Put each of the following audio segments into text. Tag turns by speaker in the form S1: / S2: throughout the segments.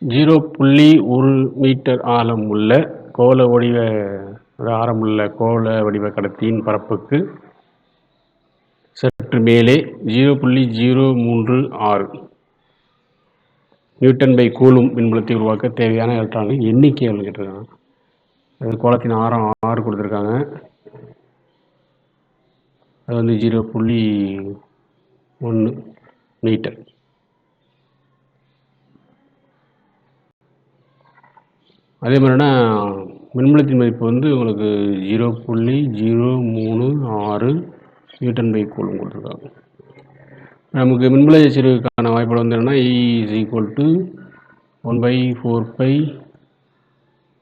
S1: Zero புள்ளி ஒரு metre ஆழம் உள்ள கோள வடிவ ஆரமுள்ள கோள வடிவ கடத்தியின் பரப்புக்கு சற்று மேலே ஜீரோ புள்ளி ஜீரோ மூன்று ஆறு நியூட்டன் பை கூலும் மின்புலத்தை உருவாக்க தேவையான எலக்ட்ரான்களின் எண்ணிக்கை எவ்வளோ கேட்டிருக்காங்க அது கோலத்தின் ஆரம் ஆறு கொடுத்துருக்காங்க. அது வந்து ஜீரோ புள்ளி ஒன்று மீட்டர். அதே மாதிரினா மின்மலத்தின் மதிப்பு வந்து உங்களுக்கு ஜீரோ புள்ளி ஜீரோ மூணு ஆறு நியூட்டன் பை கூலும் கொடுத்துருக்காங்க. நமக்கு மின்மலை செறிவுக்கான வாய்ப்பாடு வந்து என்னென்னா E is equal to one by four pi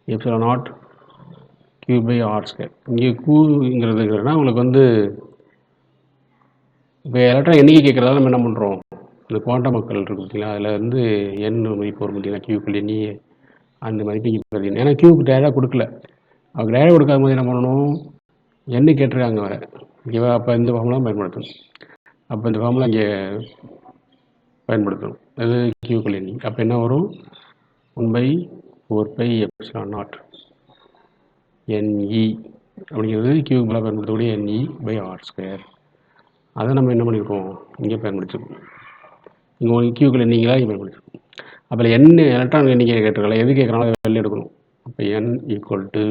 S1: epsilon naught Q by R square இங்கே கூங்கிறதுங்கிறதுனா உங்களுக்கு வந்து இப்போ எலக்ட்ரான் எண்ணிக்கை கேட்குறதால நம்ம என்ன பண்ணுறோம் இந்த குவாண்டம் மக்கள் இருக்கு பார்த்தீங்களா? அதில் வந்து எண் மதிப்பு வரும் பார்த்தீங்கன்னா கியூக்குள் எண்ணி அந்த மாதிரி இங்கே ஏன்னா கியூக்கு டேரெக்டாக கொடுக்கல. அவங்க டேரெக்டாக கொடுக்காத போது என்ன பண்ணணும்? என்ன கேட்டிருக்காங்க வேறு ஓகேவா அப்போ இந்த ஃபார்முலாம் பயன்படுத்தணும். அப்போ இந்த ஃபார்முலா இங்கே பயன்படுத்தணும். அது கியூ எண்ணி அப்போ என்ன வரும்? One by four pi epsilon naught N E அப்படிங்கிறது கியூக்கு மேலே பயன்படுத்தக்கூடிய என்இ பை ஆர் ஸ்கொயர் அதை நம்ம என்ன பண்ணியிருக்கோம் இங்கே பயன்படுத்திருக்கோம் இங்கே கியூ கியூக்குள் எண்ணிங்களா இங்கே பயன்படுத்திருக்கோம் அப்போ என்ன எலக்ட்ரான் எண்ணிக்கை கேட்டிருக்கல? எது கேட்குறாலும் வெளில எடுக்கணும். அப்போ என் ஈக்குவல் டு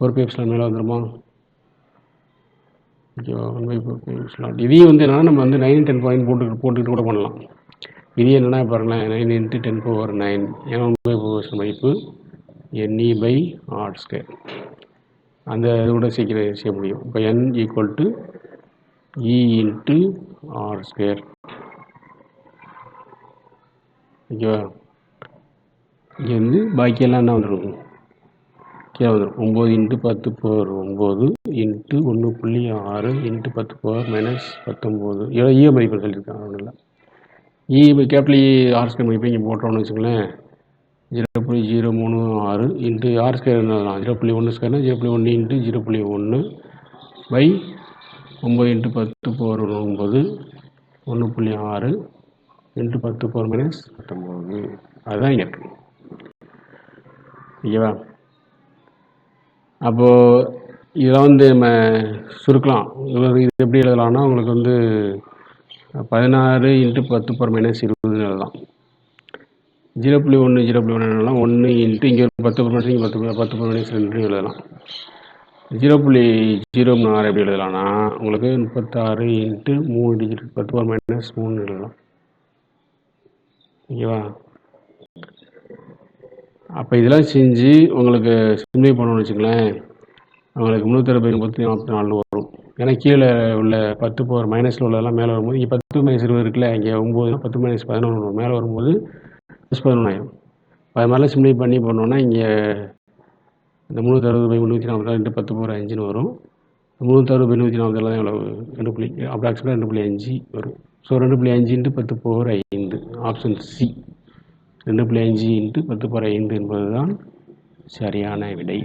S1: ஒரு பை மேலே வந்துடுமா ஓகேவா ஒன் பை ஃபோர் பை இதையும் வந்து என்னென்னா நம்ம வந்து நைன் டென் பாயிண்ட் போட்டு போட்டுக்கிட்டு கூட பண்ணலாம். இது என்னென்னா பாருங்களேன் nine into ten power nine ஏன்னா ஒன் பை ஃபோர் மதிப்பு என்இ பை ஆர் ஸ்கேர் அந்த இது கூட சீக்கிரம் செய்ய முடியும். இப்போ N equal to E into R square ஓகேவா இங்கே வந்து பாக்கியெல்லாம் என்ன வந்துடும் கீழே வந்துடும் ஒம்பது இன்ட்டு பத்து பவர் ஒம்பது இன்ட்டு ஒன்று புள்ளி ஆறு இன்ட்டு பத்து பவர் மைனஸ் பத்தொம்போது. இ மதிப்பு சொல்லியிருக்காங்க ஒன்றும் இல்லை E capital E R square மதிப்பு இங்கே போட்டோம்னு வச்சுங்களேன் ஜீரோ புள்ளி ஜீரோ மூணு ஆறு இன்ட்டு ஆர் ஸ்கேர் என்ன ஜீரோ புள்ளி ஒன்று ஸ்கேர்னா ஜீரோ புள்ளி ஒன்று இன்ட்டு ஜீரோ புள்ளி ஒன்று பை ஒம்பது இன்ட்டு பத்து பவர் ஒம்பது ஒன்று புள்ளி ஆறு இன்ட்டு பத்து பவர் மைனஸ் பத்தொம்போது. அதுதான் இங்கே இருக்கு ஓகேவா? அப்போது இதெல்லாம் வந்து நம்ம சுருக்கலாம். இது எப்படி எழுதலாம்னா உங்களுக்கு வந்து பதினாறு இன்ட்டு பத்து பவர் மைனஸ் இருபதுன்னு எழுதலாம். ஜீரோ புள்ளி ஒன்று ஜீரோ புள்ளி ஒன்று எழுதலாம். ஒன்று இன்ட்டு இங்கே ஒரு பத்து மைனஸ் இங்கே பத்து பத்து மைனஸ் ரெண்டு எழுதலாம். ஜீரோ புள்ளி ஜீரோ மூணு ஆறு எப்படி எழுதலாம்னா உங்களுக்கு முப்பத்தாறு இன்ட்டு மூணு டிஜிட் பத்து மைனஸ் மூணு எழுதலாம். ஓகேவா? அப்போ இதெல்லாம் செஞ்சு உங்களுக்கு சிம்லை பண்ணணும்னு வச்சுங்களேன் உங்களுக்கு முந்நூற்றறுபது முப்பத்தி நாற்பத்தி நாலு வரும். ஏன்னா கீழே உள்ள பத்து பவர் மைனஸில் உள்ளதெல்லாம் மேலே வரும்போது இங்கே பத்து மைனஸ் இருபது இருக்குல்ல இங்கே ஒம்பது பத்து மைனஸ் பதினொன்று வரும். மேலே வரும்போது ப்ளஸ் பதினொன்றாயிரம் அது மாதிரிலாம் சிம்லை பண்ணி பண்ணோன்னா இங்கே இந்த முந்நூற்றறுபது பை முந்நூற்றி நாற்பது ரெண்டு பத்து போகிற அஞ்சுன்னு வரும். முந்நூற்றறுபது பை நூற்றி நாற்பது எவ்வளோ ரெண்டு புள்ளி அப்ராக்சிமேட்டாக ரெண்டு புள்ளி அஞ்சு வரும். ஸோ ரெண்டு புள்ளி அஞ்சு இன்ட்டு பத்து போகிற ஐந்து. ஆப்ஷன் சி ரெண்டு புள்ளி அஞ்சு இன்ட்டு பத்து பாறை ஐந்து என்பது தான் சரியான விடை.